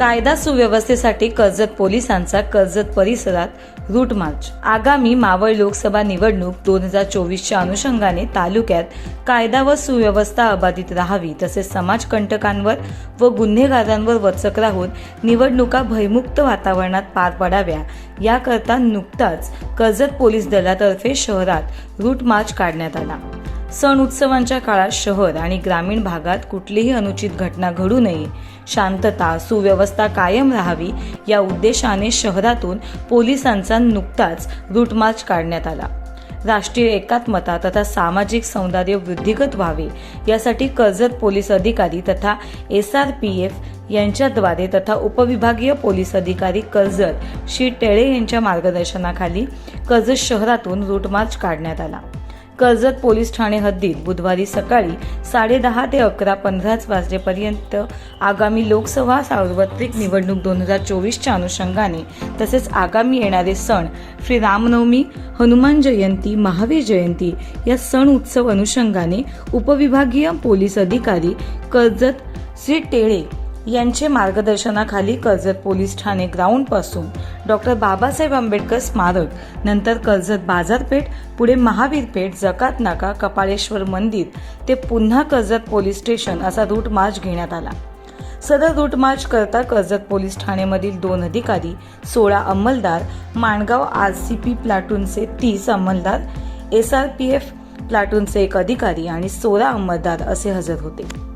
कायदा सुव्यवस्थेसाठी कर्जत पोलिसांचा कर्जत परिसरात रूट मार्च आगामी मावळ लोकसभा निवडणूक दोन हजार चोवीसच्या अनुषंगाने तालुक्यात कायदा व सुव्यवस्था अबाधित राहावी तसेच समाजकंटकांवर व गुन्हेगारांवर वचक राहून निवडणुका भयमुक्त वातावरणात पार पडाव्या याकरता नुकताच कर्जत पोलीस दलातर्फे शहरात रूट मार्च काढण्यात आला. सण उत्सवांच्या काळात शहर आणि ग्रामीण भागात कुठलीही अनुचित घटना घडू नये. शांतता सुव्यवस्था कायम राहावी या उद्देशाने शहरातून पोलिसांचा नुकताच रूटमार्च काढण्यात आला. राष्ट्रीय एकात्मता तथा सामाजिक सौंदर्य वृद्धिगत व्हावे यासाठी कर्जत पोलीस अधिकारी तथा एस आर पी एफ यांच्याद्वारे तथा उपविभागीय पोलीस अधिकारी कर्जत श्री टेळे यांच्या मार्गदर्शनाखाली कर्जत शहरातून रूटमार्च काढण्यात आला. कर्जत पोलीस ठाणे हद्दीत बुधवारी सकाळी साडेदहा ते अकरा पंधराच वाजेपर्यंत आगामी लोकसभा सार्वत्रिक निवडणूक दोन हजार चोवीसच्या अनुषंगाने तसेच आगामी येणारे सण श्री रामनवमी हनुमान जयंती महावीर जयंती या सण उत्सव अनुषंगाने उपविभागीय पोलीस अधिकारी कर्जत श्री टेळे यांचे मार्गदर्शनाखाली कर्जत पोलीस ठाणे ग्राउंडपासून डॉक्टर बाबासाहेब आंबेडकर स्मारक नंतर कर्जत बाजारपेठ पुढे महावीरपेठ जकात नाका कपाळेश्वर मंदिर ते पुन्हा कर्जत पोलीस स्टेशन असा रूट मार्च घेण्यात आला. सदर रूट मार्च करता कर्जत पोलीस ठाणेमधील दोन अधिकारी सोळा अंमलदार माणगाव आर सी पी प्लाटूनचे तीस अंमलदार एस आर पी एफ प्लाटूनचे एक अधिकारी आणि सोळा अंमलदार असे हजर होते.